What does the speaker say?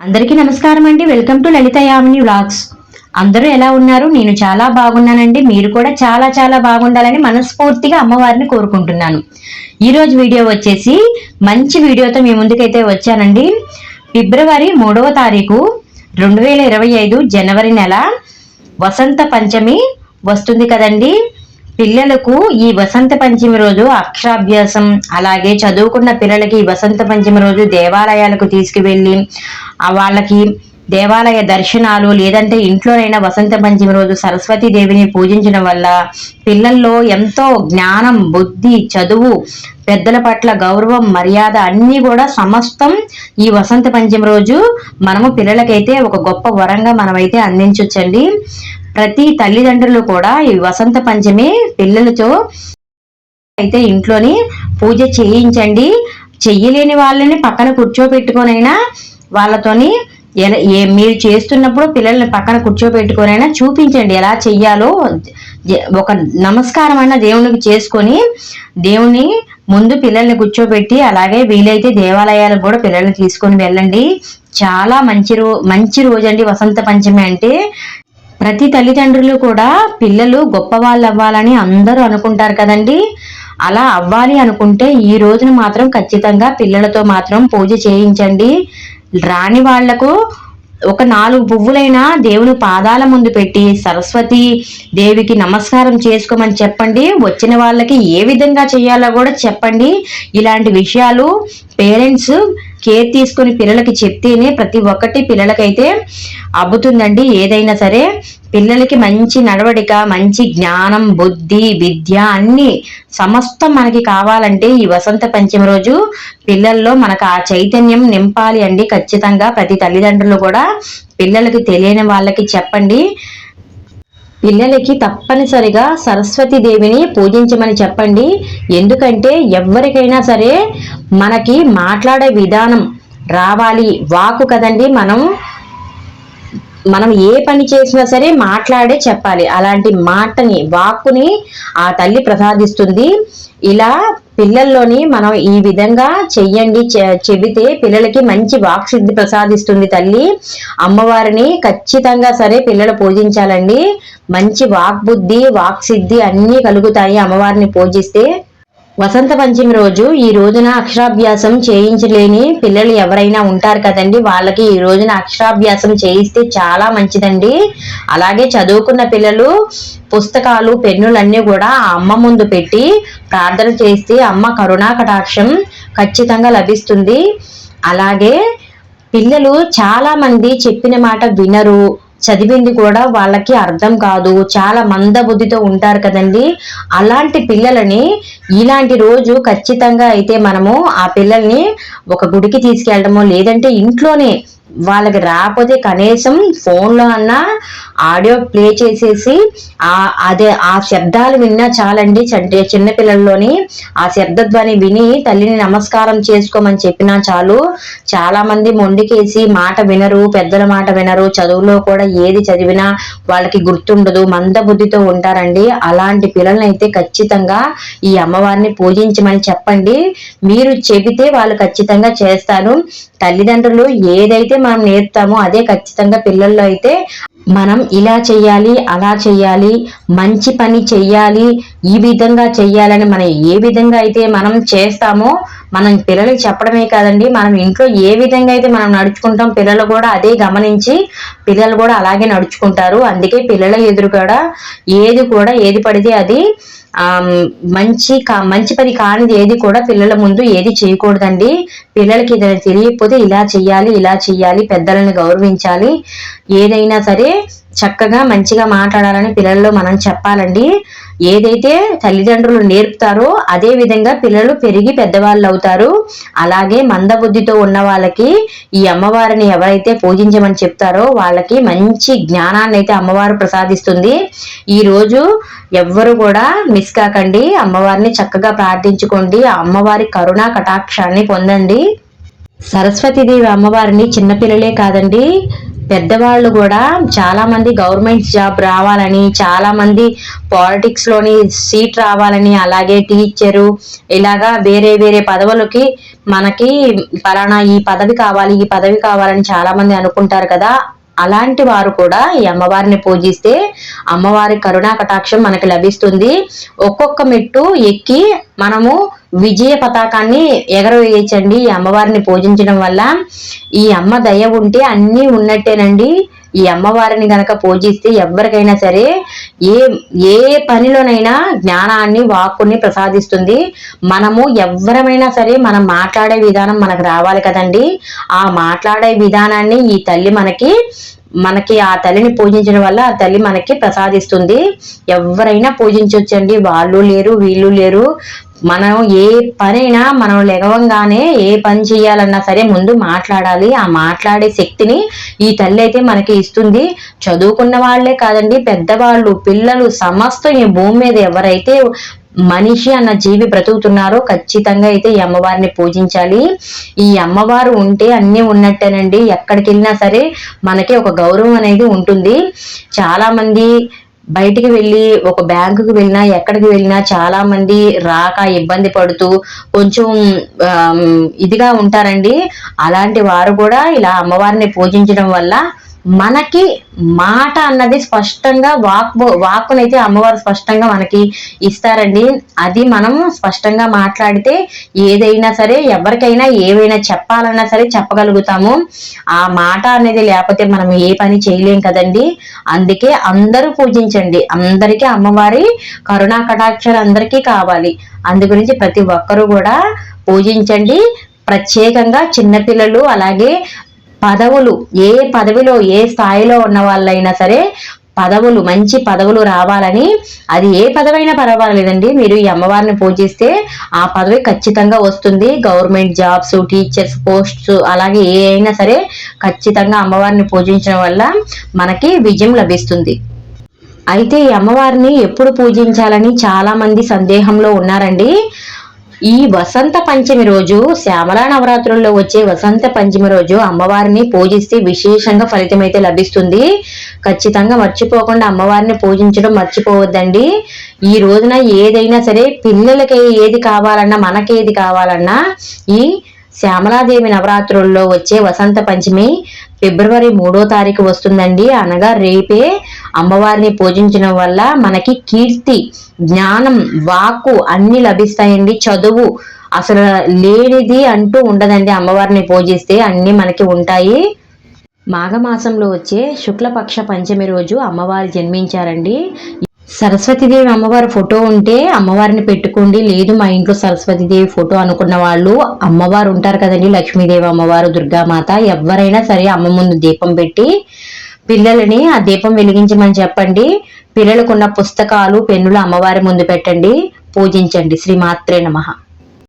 అందరికీ నమస్కారం అండి. Welcome to Lalitha Yamini vlogs. అందరూ ఎలా ఉన్నారు? నేను చాలా బాగున్నానండి. మీరు కూడా చాలా చాలా బాగుండాలని మనస్ఫూర్తిగా అమ్మవారిని కోరుకుంటున్నాను. ఈరోజు వీడియో వచ్చేసి మంచి వీడియోతో మీ ముందుకైతే వచ్చానండి. ఫిబ్రవరి మూడవ తారీఖు రెండు వేల ఇరవై ఐదు జనవరి నెల వసంత పంచమి వస్తుంది కదండి. పిల్లలకు ఈ వసంత పంచమి రోజు అక్షరాభ్యాసం అలాగే చదువుకున్న పిల్లలకి ఈ వసంత పంచమి రోజు దేవాలయాలకు తీసుకువెళ్ళి వాళ్ళకి దేవాలయ దర్శనాలు లేదంటే ఇంట్లోనైనా వసంత పంచమి రోజు సరస్వతి దేవిని పూజించడం వల్ల పిల్లల్లో ఎంతో జ్ఞానం బుద్ధి చదువు పెద్దల పట్ల గౌరవం మర్యాద అన్నీ కూడా సమస్తం ఈ వసంత పంచమి రోజు మనము పిల్లలకైతే ఒక గొప్ప వరంగా మనమైతే అందించవచ్చండి ప్రతి తల్లిదండ్రులు కూడా ఈ వసంత పంచమి పిల్లలతో అయితే ఇంట్లోని పూజ చేయించండి. చెయ్యలేని వాళ్ళని పక్కన కూర్చోబెట్టుకొనైనా వాళ్ళతోని ఏ మీరు చేస్తున్నప్పుడు పిల్లల్ని పక్కన కూర్చోబెట్టుకొనైనా చూపించండి ఎలా చెయ్యాలో. ఒక నమస్కారం అయినా దేవునికి చేసుకొని దేవుని ముందు పిల్లల్ని కూర్చోబెట్టి అలాగే వీలైతే దేవాలయాలకు కూడా పిల్లల్ని తీసుకొని వెళ్ళండి. చాలా మంచి రో మంచి రోజండి వసంత పంచమి అంటే. ప్రతి తల్లిదండ్రులు కూడా పిల్లలు గొప్ప వాళ్ళు అవ్వాలని అందరూ అనుకుంటారు కదండి. అలా అవ్వాలి అనుకుంటే ఈ రోజున మాత్రం ఖచ్చితంగా పిల్లలతో మాత్రం పూజ చేయించండి. రాని వాళ్ళకు ఒక నాలుగు పువ్వులైనా దేవుని పాదాల ముందు పెట్టి సరస్వతి దేవికి నమస్కారం చేసుకోమని చెప్పండి. వచ్చిన వాళ్ళకి ఏ విధంగా చేయాలో కూడా చెప్పండి. ఇలాంటి విషయాలు పేరెంట్స్ కేర్ తీసుకొని పిల్లలకి చెప్తేనే ప్రతి ఒక్కటి పిల్లలకైతే అబ్బుతుందండి. ఏదైనా సరే పిల్లలకి మంచి నడవడిక మంచి జ్ఞానం బుద్ధి విద్య అన్ని సమస్తం మనకి కావాలంటే ఈ వసంత పంచమి రోజు పిల్లల్లో మనకు ఆ చైతన్యం నింపాలి అండి ఖచ్చితంగా. ప్రతి తల్లిదండ్రులు కూడా పిల్లలకి తెలియని వాళ్ళకి చెప్పండి. పిల్లలకి తప్పనిసరిగా సరస్వతి దేవిని పూజించమని చెప్పండి. ఎందుకంటే ఎవరికైనా సరే మనకి మాట్లాడే విధానం రావాలి వాకు కదండి మనం. మనం ఏ పని చేసినా సరే మాట్లాడే చెప్పాలి. అలాంటి మాటని వాక్కుని ఆ తల్లి ప్రసాదిస్తుంది. ఇలా పిల్లల్లోని మనం ఈ విధంగా చెయ్యండి చె- చెబితే పిల్లలకి మంచి వాక్ సిద్ధి ప్రసాదిస్తుంది తల్లి. అమ్మవారిని ఖచ్చితంగా సరే పిల్లలు పూజించాలండి. మంచి వాక్ బుద్ధి వాక్ సిద్ధి అన్నీ కలుగుతాయి అమ్మవారిని పూజిస్తే. వసంత పంచమి రోజు ఈ రోజున అక్షరాభ్యాసం చేయించలేని పిల్లలు ఎవరైనా ఉంటారు కదండి. వాళ్ళకి ఈ రోజున అక్షరాభ్యాసం చేయిస్తే చాలా మంచిదండి. అలాగే చదువుకున్న పిల్లలు పుస్తకాలు పెన్నులన్నీ కూడా అమ్మ ముందు పెట్టి ప్రార్థన చేస్తే అమ్మ కరుణా కటాక్షం ఖచ్చితంగా లభిస్తుంది. అలాగే పిల్లలు చాలామంది చెప్పిన మాట వినరు. చదివింది కూడా వాళ్ళకి అర్థం కాదు. చాలా మందబుద్ధితో ఉంటారు కదండి. అలాంటి పిల్లలని ఇలాంటి రోజు ఖచ్చితంగా అయితే మనము ఆ పిల్లల్ని ఒక గుడికి తీసుకెళ్ళడమో లేదంటే ఇంట్లోనే వాళ్ళకి రాకపోతే కనీసం ఫోన్లో అన్నా ఆడియో ప్లే చేసేసి ఆ అదే ఆ శబ్దాలు విన్నా చాలండి అంటే చిన్న పిల్లల్లోని. ఆ శబ్దధ్వని విని తల్లిని నమస్కారం చేసుకోమని చెప్పినా చాలు. చాలామంది మొండికేసి మాట వినరు పెద్దల మాట వినరు. చదువులో కూడా ఏది చదివినా వాళ్ళకి గుర్తుండదు మందబుద్ధితో ఉంటారండి. అలాంటి పిల్లల్ని అయితే ఖచ్చితంగా ఈ అమ్మవారిని పూజించమని చెప్పండి. మీరు చెబితే వాళ్ళు ఖచ్చితంగా చేస్తారు. తల్లిదండ్రులు ఏదైతే మనం నేర్తామో అదే ఖచ్చితంగా పిల్లల్లో అయితే మనం ఇలా చెయ్యాలి అలా చెయ్యాలి మంచి పని చెయ్యాలి ఈ విధంగా చెయ్యాలని మనం ఏ విధంగా అయితే మనం చేస్తామో మనం పిల్లలకి చెప్పడమే కాదండి. మనం ఇంట్లో ఏ విధంగా అయితే మనం నడుచుకుంటాం పిల్లలు కూడా అదే గమనించి పిల్లలు కూడా అలాగే నడుచుకుంటారు. అందుకే పిల్లల ఎదురు కూడా ఏది కూడా ఏది పడితే అది ఆ మంచి కా- మంచి పని కానిది ఏది కూడా పిల్లల ముందు ఏది చేయకూడదండి. పిల్లలకి ఏదైనా తెలియకపోతే ఇలా చెయ్యాలి ఇలా చెయ్యాలి పెద్దలను గౌరవించాలి. ఏదైనా సరే చక్కగా మంచిగా మాట్లాడాలని పిల్లల్లో మనం చెప్పాలండి. ఏదైతే తల్లిదండ్రులు నేర్పుతారో అదే విధంగా పిల్లలు పెరిగి పెద్దవాళ్ళు అవుతారు. అలాగే మందబుద్ధితో ఉన్న వాళ్ళకి ఈ అమ్మవారిని ఎవరైతే పూజించమని చెప్తారో వాళ్ళకి మంచి జ్ఞానాన్ని అయితే అమ్మవారు ప్రసాదిస్తుంది. ఈ రోజు ఎవ్వరు కూడా మిస్ కాకండి. అమ్మవారిని చక్కగా ప్రార్థించుకోండి. ఆ అమ్మవారి కరుణా కటాక్షాన్ని పొందండి. సరస్వతీదేవి అమ్మవారిని చిన్నపిల్లలే కాదండి పెద్దవాళ్ళు కూడా చాలా మంది గవర్నమెంట్ జాబ్ రావాలని చాలా మంది పాలిటిక్స్లోని సీట్ రావాలని అలాగే టీచరు ఇలాగా వేరే వేరే పదవులకి మనకి ఫలానా ఈ పదవి కావాలి ఈ పదవి కావాలని చాలా మంది అనుకుంటారు కదా. అలాంటి వారు కూడా ఈ అమ్మవారిని పూజిస్తే అమ్మవారి కరుణా కటాక్షం మనకి లభిస్తుంది. ఒక్కొక్క మెట్టు ఎక్కి మనము విజయ పతాకాన్ని ఎగరవేయచండి ఈ అమ్మవారిని పూజించడం వల్ల ఈ అమ్మ దయ ఉంటే అన్నీ ఉన్నట్టేనండి. ఈ అమ్మవారిని గనక పూజిస్తే ఎవరికైనా సరే ఏ ఏ పనిలోనైనా జ్ఞానాన్ని వాక్కుని ప్రసాదిస్తుంది. మనము ఎవరమైనా సరే మనం మాట్లాడే విధానం మనకు రావాలి కదండి. ఆ మాట్లాడే విధానాన్ని ఈ తల్లి మనకి మనకి ఆ తల్లిని పూజించడం వల్ల ఆ తల్లి మనకి ప్రసాదిస్తుంది. ఎవరైనా పూజించవచ్చండి వాళ్ళు లేరు వీళ్ళు లేరు. మనం ఏ పనైనా మనం లెగవంగానే ఏ పని చేయాలన్నా సరే ముందు మాట్లాడాలి. ఆ మాట్లాడే శక్తిని ఈ తల్లి అయితే మనకి ఇస్తుంది. చదువుకున్న వాళ్ళే కాదండి పెద్దవాళ్ళు పిల్లలు సమస్తం ఈ భూమి మీద ఎవరైతే మనిషి అన్న జీవి బ్రతుకుతున్నారో ఖచ్చితంగా అయితే ఈ అమ్మవారిని పూజించాలి. ఈ అమ్మవారు ఉంటే అన్నీ ఉన్నట్టేనండి. ఎక్కడికి వెళ్ళినా సరే మనకి ఒక గౌరవం అనేది ఉంటుంది. చాలామంది బయటికి వెళ్ళి ఒక బ్యాంకుకి వెళ్ళినా ఎక్కడికి వెళ్ళినా చాలా మంది రాక ఇబ్బంది పడుతూ కొంచెం ఇదిగా ఉంటారండి. అలాంటి వారు కూడా ఇలా అమ్మవారిని పూజించడం వల్ల మనకి మాట అన్నది స్పష్టంగా వాక్ వాక్కునైతే అమ్మవారు స్పష్టంగా మనకి ఇస్తారండి. అది మనం స్పష్టంగా మాట్లాడితే ఏదైనా సరే ఎవరికైనా ఏవైనా చెప్పాలన్నా సరే చెప్పగలుగుతాము. ఆ మాట అనేది లేకపోతే మనం ఏ పని చేయలేం కదండి. అందుకే అందరూ పూజించండి. అందరికీ అమ్మవారి కరుణా కటాక్షాలు అందరికీ కావాలి. అందు గురించి ప్రతి ఒక్కరూ కూడా పూజించండి. ప్రత్యేకంగా చిన్నపిల్లలు అలాగే పదవులు ఏ పదవిలో ఏ స్థాయిలో ఉన్న వాళ్ళైనా సరే పదవులు మంచి పదవులు రావాలని అది ఏ పదవైనా పర్వాలేదండి. మీరు ఈ అమ్మవారిని పూజిస్తే ఆ పదవి ఖచ్చితంగా వస్తుంది. గవర్నమెంట్ జాబ్స్ టీచర్స్ పోస్ట్స్ అలాగే ఏ అయినా సరే ఖచ్చితంగా అమ్మవారిని పూజించడం వల్ల మనకి విజయం లభిస్తుంది. అయితే ఈ అమ్మవారిని ఎప్పుడు పూజించాలని చాలామంది సందేహంలో ఉన్నారండి. ఈ వసంత పంచమి రోజు శ్యామల నవరాత్రుల్లో వచ్చే వసంత పంచమి రోజు అమ్మవారిని పూజిస్తే విశేషంగా ఫలితం అయితే లభిస్తుంది. ఖచ్చితంగా మర్చిపోకుండా అమ్మవారిని పూజించడం మర్చిపోవద్దండి. ఈ రోజున ఏదైనా సరే పిల్లలకి ఏది కావాలన్నా మనకి ఏది కావాలన్నా ఈ శ్యామలాదేవి నవరాత్రుల్లో వచ్చే వసంత పంచమి ఫిబ్రవరి మూడో తారీఖు వస్తుందండి. అనగా రేపే అమ్మవారిని పూజించడం వల్ల మనకి కీర్తి జ్ఞానం వాక్కు అన్ని లభిస్తాయండి. చదువు అసలు లేనిది అంటూ ఉండదండి అమ్మవారిని పూజిస్తే. అన్ని మనకి ఉంటాయి. మాఘమాసంలో వచ్చే శుక్లపక్ష పంచమి రోజు అమ్మవారు జన్మించారండి. సరస్వతీదేవి అమ్మవారి ఫోటో ఉంటే అమ్మవారిని పెట్టుకోండి. లేదు మా ఇంట్లో సరస్వతీదేవి ఫోటో అనుకున్న వాళ్ళు అమ్మవారు ఉంటారు కదండి లక్ష్మీదేవి అమ్మవారు దుర్గామాత. ఎవరైనా సరే అమ్మ ముందు దీపం పెట్టి పిల్లలని ఆ దీపం వెలిగించమని చెప్పండి. పిల్లలకున్న పుస్తకాలు పెన్నులు అమ్మవారి ముందు పెట్టండి. పూజించండి. శ్రీమాత్రే నమ.